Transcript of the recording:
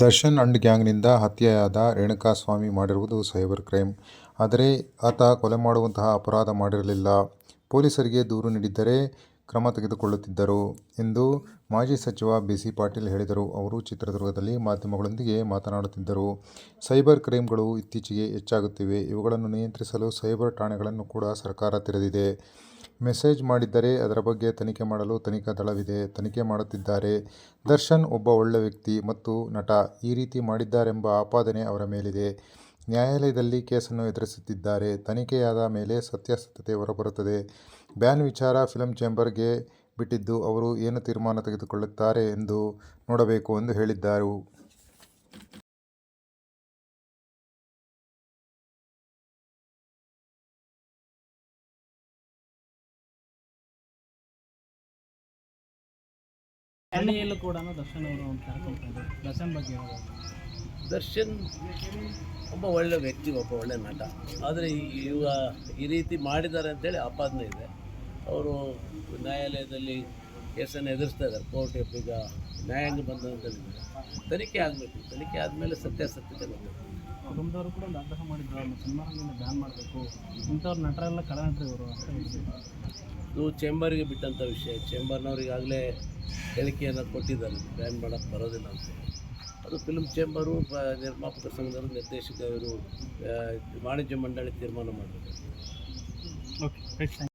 Darshan and ಗ್ಯಾಂಗ್ನಿಂದ ಹತ್ಯೆಯಾದ ರೇಣುಕಾಸ್ವಾಮಿ ಮಾಡಿರುವುದು ಸೈಬರ್ ಕ್ರೈಮ್. ಆದರೆ ಆತ ಕೊಲೆ ಮಾಡುವಂತಹ ಅಪರಾಧ ಮಾಡಿರಲಿಲ್ಲ. ಪೊಲೀಸರಿಗೆ ದೂರು ನೀಡಿದ್ದರೆ ಕ್ರಮ ತೆಗೆದುಕೊಳ್ಳುತ್ತಿದ್ದರು ಎಂದು ಮಾಜಿ ಸಚಿವ ಬಿ. ಸಿ. ಪಾಟೀಲ್ ಹೇಳಿದರು. ಅವರು ಚಿತ್ರದುರ್ಗದಲ್ಲಿ ಮಾಧ್ಯಮಗಳೊಂದಿಗೆ ಮಾತನಾಡುತ್ತಿದ್ದರು. ಸೈಬರ್ ಕ್ರೈಮ್ಗಳು ಇತ್ತೀಚೆಗೆ ಹೆಚ್ಚಾಗುತ್ತಿವೆ. ಇವುಗಳನ್ನು ನಿಯಂತ್ರಿಸಲು ಸೈಬರ್ ಠಾಣೆಗಳನ್ನು ಕೂಡ ಸರ್ಕಾರ ತೆರೆದಿದೆ. ಮೆಸೇಜ್ ಮಾಡಿದ್ದರೆ ಅದರ ಬಗ್ಗೆ ತನಿಖೆ ಮಾಡಲು ತನಿಖಾ ದಳವಿದೆ. ತನಿಖೆ ಮಾಡುತ್ತಿದ್ದಾರೆ. ದರ್ಶನ್ ಒಬ್ಬ ಒಳ್ಳೆ ವ್ಯಕ್ತಿ ಮತ್ತು ನಟ. ಈ ರೀತಿ ಮಾಡಿದ್ದಾರೆಂಬ ಆಪಾದನೆ ಅವರ ಮೇಲಿದೆ. ನ್ಯಾಯಾಲಯದಲ್ಲಿ ಕೇಸನ್ನು ಎದುರಿಸುತ್ತಿದ್ದಾರೆ. ತನಿಖೆಯಾದ ಮೇಲೆ ಸತ್ಯಾಸತ್ಯತೆ ಹೊರಬರುತ್ತದೆ. ಬ್ಯಾನ್ ವಿಚಾರ ಫಿಲಂ ಚೇಂಬರ್ಗೆ ಬಿಟ್ಟಿದ್ದು, ಅವರು ಏನು ತೀರ್ಮಾನ ತೆಗೆದುಕೊಳ್ಳುತ್ತಾರೆ ಎಂದು ನೋಡಬೇಕು ಎಂದು ಹೇಳಿದರು. ಹಳ್ಳಿಯಲ್ಲೂ ಕೂಡ ದರ್ಶನ್ ಅವರು ಕರ್ಕೊಂಡ್ರು ದರ್ಶನ್ ಬಗ್ಗೆ ದರ್ಶನ್ ಒಬ್ಬ ಒಳ್ಳೆ ವ್ಯಕ್ತಿ, ಒಬ್ಬ ಒಳ್ಳೆ ನಟ. ಆದರೆ ಇವ ಈ ರೀತಿ ಮಾಡಿದ್ದಾರೆ ಅಂತೇಳಿ ಆಪಾದನೆ ಇದೆ. ಅವರು ನ್ಯಾಯಾಲಯದಲ್ಲಿ ಕೇಸನ್ನು ಎದುರಿಸ್ತಾ ಇದ್ದಾರೆ. ಕೋರ್ಟ್ ಈಗ ನ್ಯಾಯಾಂಗ ಬಂದಂತೇಳಿದ್ದಾರೆ ತನಿಖೆ ಆಗಬೇಕು. ತನಿಖೆ ಆದಮೇಲೆ ಸತ್ಯಾಸತ್ಯತೆ ಬರಬೇಕು ಕುಟುಂಬದವರು ಕೂಡ ಒಂದು ಆಗ್ರಹ ಮಾಡಿದ್ರು ಅವ್ರನ್ನ ಸಿನಿಮಾ ಬ್ಯಾನ್ ಮಾಡಬೇಕು. ಇಂಥವ್ರ ನಟರೆಲ್ಲ ಕಳನಟರು ಇವರು ಅಂತ ಇದು ಚೇಂಬರ್ಗೆ ಬಿಟ್ಟಂಥ ವಿಷಯ. ಚೇಂಬರ್ನವ್ರಿಗಾಗಲೇ ಹೇಳಿಕೆಯನ್ನು ಕೊಟ್ಟಿದ್ದಾರೆ. ಬ್ಯಾನ್ ಮಾಡೋಕ್ಕೆ ಬರೋದಿಲ್ಲ ಅಂತ. ಅದು ಫಿಲ್ಮ್ ಚೇಂಬರು ನಿರ್ಮಾಪಕ ಸಂಘದವರು ನಿರ್ದೇಶಕರು ವಾಣಿಜ್ಯ ಮಂಡಳಿ ತೀರ್ಮಾನ ಮಾಡಬೇಕು. ಓಕೆ